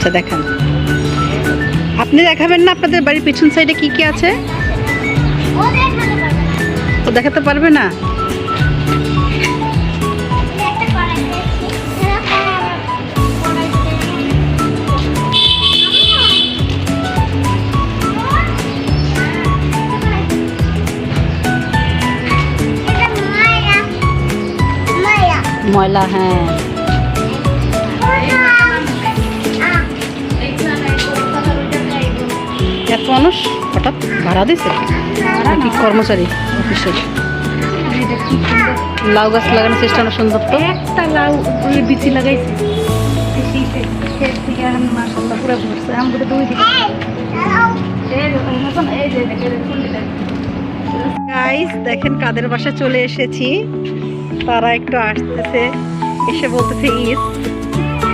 আচ্ছা দেখান। আপনি দেখাবেন না আপনাদের বাড়ির পিছন সাইডে কি কি আছে? ও দেখাতে পারবে না। ময়লা দেখাতে এত মানুষ হঠাৎ ভাড়া দিছে? নাকি কর্মচারী অফিসের লাউ গাছ লাগানোর চেষ্টা না সুন্দর তো? একটা লাউ বিচি লাগাইছে। দেখেন কাদের বাসা চলে এসেছি। তারা একটু আসতেছে এসে বলতেছে ইস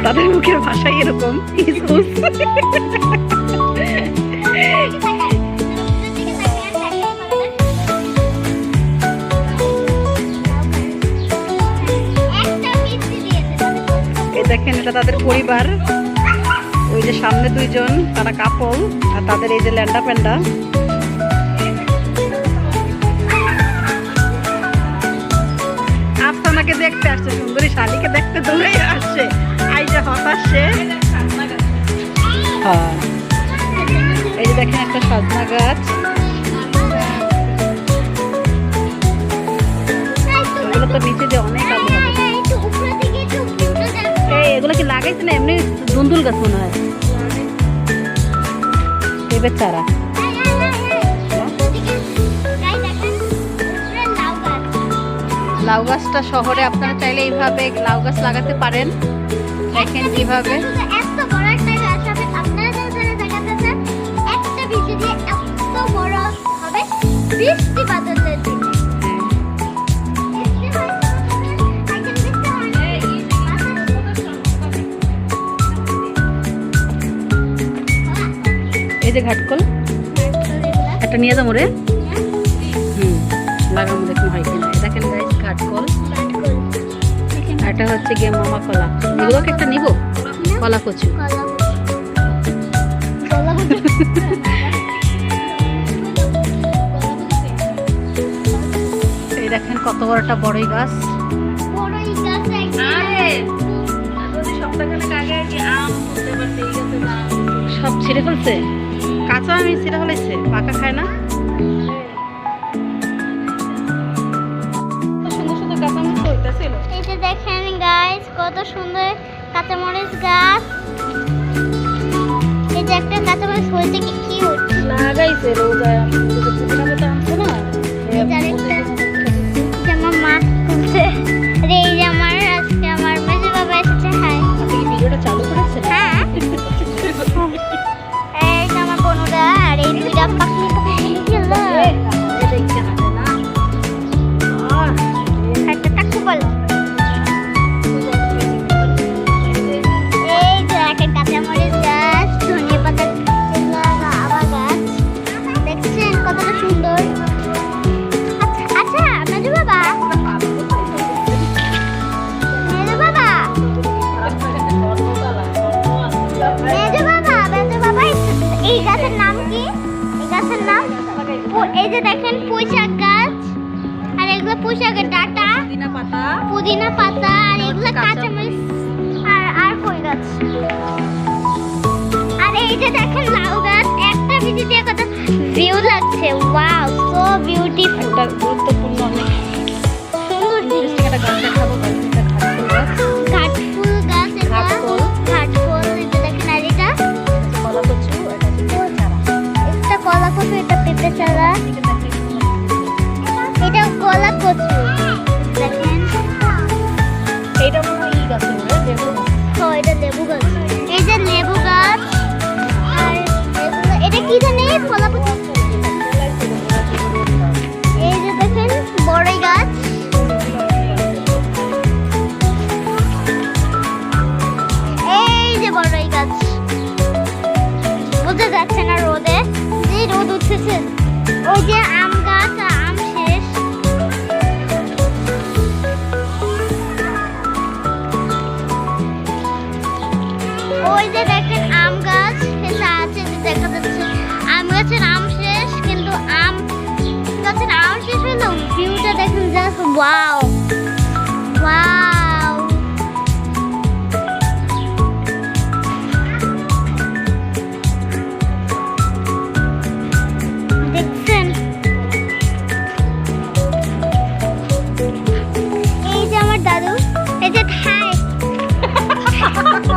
তাদের মুখের ভাষাই এরকম। ইস দেখেন এটা তাদের পরিবার। ওই যে সামনে দুইজন, তারা কাপল আর তাদের এই যে ল্যান্ডা প্যান্ডা দেখেন একটা সজনা গাছ। এগুলো তো নিচে যে অনেক এগুলো কি লাগাইছে না? এমনি দুন্দুল গাছ মনে হয়। এবার চারা। লাউ গাছটা শহরে আপনারা চাইলে এইভাবে লাউ গাছ লাগাতে পারেন। দেখেন কীভাবে। দিয়ে এত বড় হবে বৃষ্টি বাদলের দিনে। এই যে ঘাটকল। একটা নিয়ে যাব রে। হুম লাগাবো দেখুন হয় কিনা। দেখেন গাইস ঘাটকল? এটা হচ্ছে গিয়ে মামা কলা। এগুলোকে একটা নিব? কলা কচু এই দেখেন কত বড় একটা বড়ই গাছ গাছ গাছে সব ছিঁড়ে ফেলছে? কাঁচা আমি ছিঁড়ে ফেলেছে? পাকা খায় না? দেখেন গাইস কত সুন্দর কাঁচামরিচ গাছ। এই যে বলে হয়েছে কি হচ্ছে? লাগাইছে রোজা। আমি তো আনছে না। কি এই গাছের নাম? এই যে দেখেন পুঁইশাক গাছ। আর এগুলো পুঁইশাকের ডাটা। পুদিনা পাতা। পুদিনা পাতা আর এগুলো কাঁচামরিচ আর আর কই গাছ। আর এই যে দেখেন লাউ গাছ একটা ভিডিও দিয়ে কত ভিউ লাগছে। ওয়াও সো বিউটিফুল ওই যে আম গাছ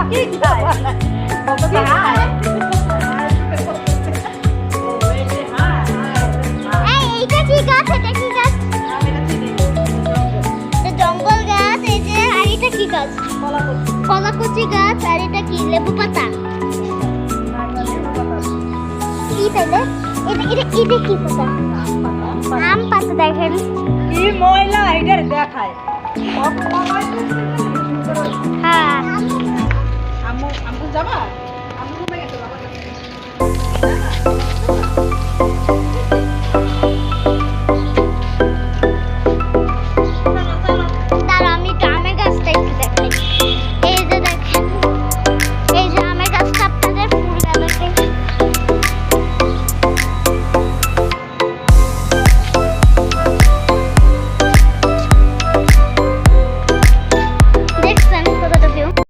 কি গাছ এটা কি গাছ এটা জঙ্গল গাছ এই যে আর এটা কি গাছ কলাকুচি গাছ আর এটা কি লেবু পাতা কি তাহলে এটা এটা এটা কি পাতা আম পাতা দেখেন কি ময়লা এটার দেখায়? হ্যাঁ। আমু আমু যাবা